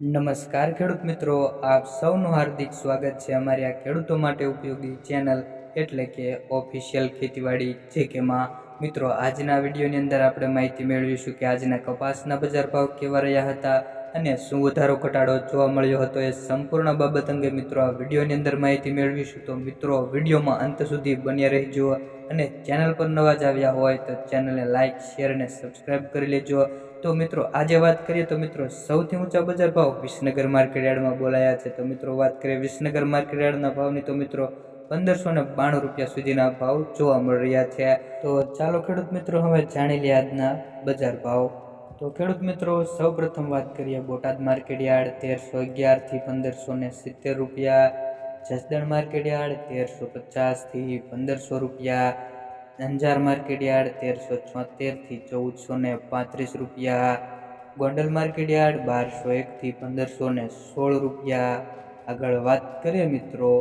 નમસ્કાર ખેડૂત મિત્રો, આપ સૌનું હાર્દિક સ્વાગત છે અમારી આ ખેડૂતો માટે ઉપયોગી ચેનલ એટલે કે ઓફિશિયલ ખેતીવાડી, જે કેમાં મિત્રો, આજના વિડીયોની અંદર આપણે માહિતી મેળવીશું કે આજના કપાસના બજાર ભાવ કેવા રહ્યા હતા અને શું વધારો ઘટાડો જોવા મળ્યો હતો એ સંપૂર્ણ બાબત અંગે મિત્રો આ વિડીયોની અંદર માહિતી મેળવીશું. તો મિત્રો, વિડીયોમાં અંત સુધી બન્યા રહેજો અને ચેનલ પર નવા જ આવ્યા હોય તો ચેનલને લાઇક શેર અને સબસ્ક્રાઈબ કરી લેજો. તો મિત્રો, આજે વાત કરીએ તો મિત્રો, સૌથી ઊંચા બજાર ભાવ વિસનગર માર્કેટ યાર્ડમાં બોલાયા છે. તો મિત્રો, વાત કરીએ વિસનગર માર્કેટ યાર્ડના ભાવની. તો મિત્રો, પંદરસો ને બાણું રૂપિયા સુધીના ભાવ જોવા મળી રહ્યા છે. તો ચાલો ખેડૂત મિત્રો, હવે જાણી લે આજના બજાર ભાવ. તો ખેડૂત મિત્રો સૌ પ્રથમ વાત કરીએ બોટાદ માર્કેટ યાર્ડ, તેરસો અગિયારથી પંદરસો ને સિત્તેર રૂપિયા. જસદણ માર્કેટ યાર્ડ, તેરસો પચાસથી પંદરસો રૂપિયા. અંજાર માર્કેટ યાર્ડ, તેરસો છોતેરથી ચૌદસો ને પાંત્રીસ રૂપિયા. ગોંડલ માર્કેટ યાર્ડ, બારસો એકથી પંદરસો ને સોળ રૂપિયા. આગળ વાત કરીએ મિત્રો,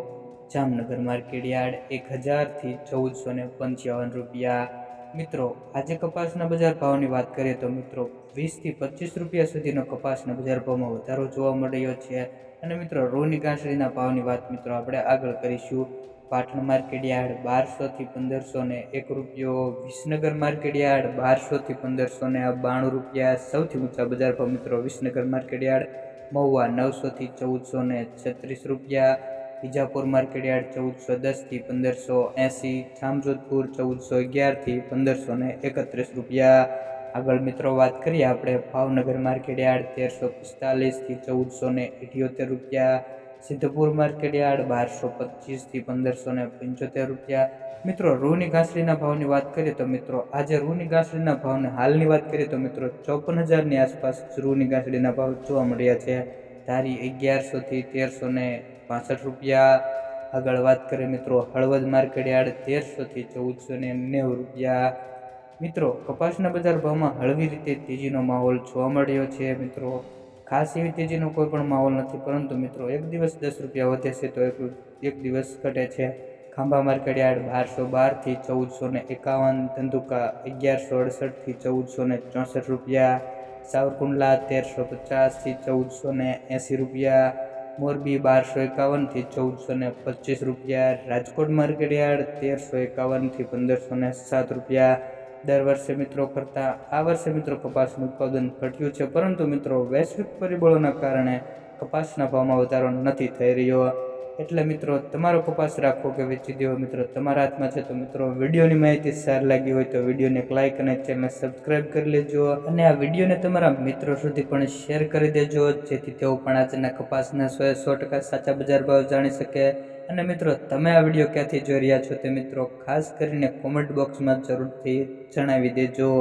જામનગર માર્કેટ યાર્ડ, એક હજારથી ચૌદસો ને પંચાવન રૂપિયા. મિત્રો, આજે કપાસના બજાર ભાવની વાત કરીએ તો મિત્રો, વીસથી પચીસ રૂપિયા સુધીનો કપાસના બજાર ભાવમાં વધારો જોવા મળ્યો છે. અને મિત્રો, રોની કાંસળીના ભાવની વાત મિત્રો આપણે આગળ કરીશું. પાટણ માર્કેટ યાર્ડ બારસોથી પંદરસો ને એક રૂપિયો, વિસનગર માર્કેટ યાર્ડ બારસોથી પંદરસો ને બાણું રૂપિયા, સૌથી ઊંચા બજાર ભાવ મિત્રો વિસનગર માર્કેટ યાર્ડ મહુવા નવસોથી ચૌદસો ને છત્રીસ રૂપિયા વિજાપુર માર્કેટ યાર્ડ ચૌદસો દસથી પંદરસો એંસી, જામજોધપુર ચૌદસો અગિયારથી પંદરસો ને એકત્રીસ રૂપિયા. આગળ મિત્રો વાત કરીએ આપણે ભાવનગર માર્કેટ યાર્ડ તેરસો પિસ્તાલીસથી ચૌદસો ને અઠ્યોતેર રૂપિયા. સિદ્ધપુર માર્કેટ યાર્ડ બારસો પચીસથી પંદરસો ને પંચોતેર રૂપિયા. મિત્રો, રૂની ઘાસડીના ભાવની વાત કરીએ તો મિત્રો, આજે રૂની ઘાસડીના ભાવને હાલની વાત કરીએ તો મિત્રો, ચોપન હજારની આસપાસ રૂની ઘાસડીના ભાવ જોવા મળ્યા છે. ધારી અગિયારસોથી તેરસો ને પાસઠ રૂપિયા આગળ વાત કરીએ મિત્રો, હળવદ માર્કેટ યાર્ડ તેરસોથી ચૌદસો ને નેવું રૂપિયા. મિત્રો, કપાસના બજાર ભાવમાં હળવી રીતે તેજીનો માહોલ જોવા મળ્યો છે મિત્રો. ખાસ એવી તેજીનો કોઈ પણ માહોલ નથી, પરંતુ મિત્રો, એક દિવસ દસ રૂપિયા વધે છે તો એક એક દિવસ ઘટે છે. ખાંભા માર્કેટ યાર્ડ બારસો બારથી ચૌદસો ને એકાવન, ધંધુકા અગિયારસો અડસઠથી ચૌદસો ને ચોસઠ રૂપિયા. સાવરકુંડલા તેરસો પચાસથી ચૌદસો ને એંસી રૂપિયા. મોરબી બારસો એકાવનથી ચૌદસો ને પચીસ રૂપિયા, રાજકોટ માર્કેટ યાર્ડ તેરસો એકાવનથી પંદરસો ને સાત રૂપિયા. દર વર્ષે મિત્રો કરતાં, આ વર્ષે મિત્રો કપાસનું ઉત્પાદન ઘટ્યું છે. પરંતુ મિત્રો વૈશ્વિક પરિબળોના કારણે કપાસના ભાવમાં વધારો નથી થઈ રહ્યો. એટલે મિત્રો, તમારો કપાસ રાખો કે વેચી દેવો મિત્રો. તમારા હાથમાં છે તો મિત્રો, વિડીયોની માહિતી સારી લાગી હોય તો વિડીયોને એક લાઇક અને ચેનલ સબસ્ક્રાઈબ કરી લેજો. અને આ વિડીયોને તમારા મિત્રો સુધી પણ શેર કરી દેજો, જેથી તેઓ પણ આજના કપાસના સો સો ટકા સાચા બજાર ભાવ જાણી શકે. અને મિત્રો, તમે આ વીડિયો ક્યાંથી જોઈ રહ્યા છો તે મિત્રો, ખાસ કરીને કોમેન્ટ બોક્સમાં જરૂરથી જણાવી દેજો.